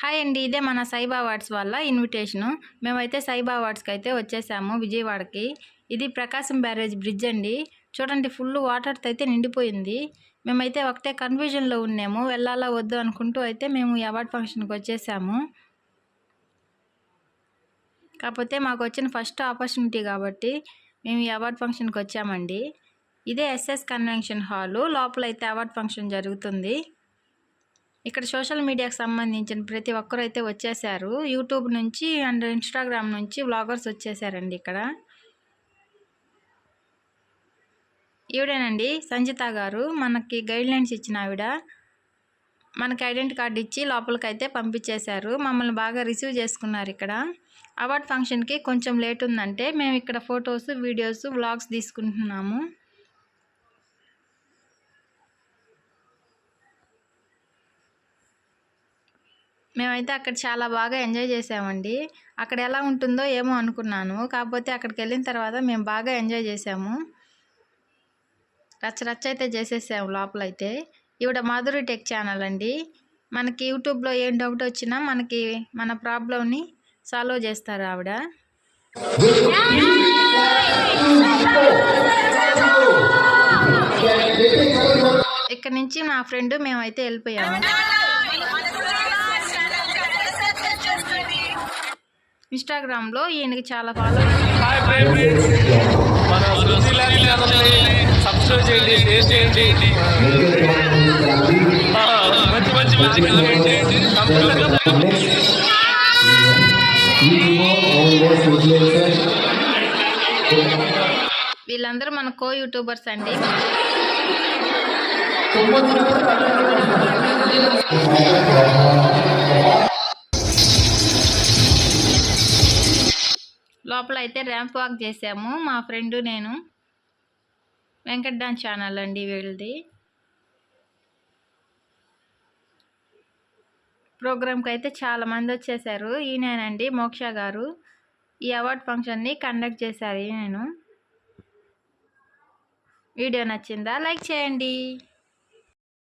Hi అండి ఇదే మన సైబా అవార్డ్స్ వల్ల ఇన్విటేషను. మేమైతే సైబా అవార్డ్స్కి అయితే వచ్చేసాము విజయవాడకి. ఇది ప్రకాశం బ్యారేజ్ బ్రిడ్జ్ అండి. చూడండి ఫుల్ వాటర్తో అయితే నిండిపోయింది. మేమైతే ఒకటే కన్ఫ్యూజన్లో ఉన్నాము వెళ్ళాలా వద్దు అనుకుంటూ అయితే మేము ఈ అవార్డ్ ఫంక్షన్కి వచ్చేసాము. కాకపోతే మాకు వచ్చిన ఫస్ట్ ఆపర్చునిటీ కాబట్టి మేము ఈ అవార్డ్ ఫంక్షన్కి వచ్చామండి. ఇదే ఎస్ఎస్ కన్వెన్షన్ హాలు లోపల అయితే అవార్డ్ ఫంక్షన్ జరుగుతుంది. ఇక్కడ సోషల్ మీడియాకి సంబంధించిన ప్రతి ఒక్కరు అయితే వచ్చేసారు యూట్యూబ్ నుంచి అండ్ ఇన్స్టాగ్రామ్ నుంచి వ్లాగర్స్ వచ్చేసారండి ఇక్కడ. ఈవిడేనండి సంజిత గారు. మనకి గైడ్లైన్స్ ఇచ్చిన ఆవిడ. మనకి ఐడెంటి కార్డు ఇచ్చి లోపలికి అయితే పంపించేశారు. మమ్మల్ని బాగా రిసీవ్ చేసుకున్నారు ఇక్కడ. అవార్డ్ ఫంక్షన్కి కొంచెం లేట్ ఉందంటే మేము ఇక్కడ ఫొటోస్ వీడియోస్ వ్లాగ్స్ తీసుకుంటున్నాము. మేమైతే అక్కడ చాలా బాగా ఎంజాయ్ చేసామండి. అక్కడ ఎలా ఉంటుందో ఏమో అనుకున్నాను. కాకపోతే అక్కడికి వెళ్ళిన తర్వాత మేము బాగా ఎంజాయ్ చేసాము. రచ్చ రచ్చ అయితే చేసేసాము లోపలైతే. ఈవిడ మాధురి టెక్ ఛానల్ అండి. మనకి యూట్యూబ్లో ఏం డౌట్ వచ్చినా మనకి మన ప్రాబ్లమ్ని సాల్వ్ చేస్తారు ఆవిడ. ఇక్కడ నుంచి నా ఫ్రెండ్ మేమైతే వెళ్ళిపోయాము. ఇన్స్టాగ్రామ్లో ఈయనకి చాలా ఫాలో హాయ్ ఫ్రెండ్స్ మన శృతి ల్యాబ్ ఛానల్ని సబ్స్క్రైబ్ చేయండి షేర్ చేయండి. ఆ, మంచి మంచి మంచి కామెంట్ చేయండి. కంప్లీట్గా వీళ్ళందరూ మన కో యూట్యూబర్స్ అండి లోపల అయితే ర్యాంప్ వాక్ చేసాము. మా ఫ్రెండ్ నేను. వెంకట్ డాన్స్ ఛానల్ అండి వీళ్ళది. ప్రోగ్రామ్కి అయితే చాలా మంది వచ్చేసారు. ఈయనేనండి మోక్ష గారు. ఈ అవార్డ్ ఫంక్షన్ని కండక్ట్ చేశారు నేను వీడియో నచ్చిందా? లైక్ చేయండి.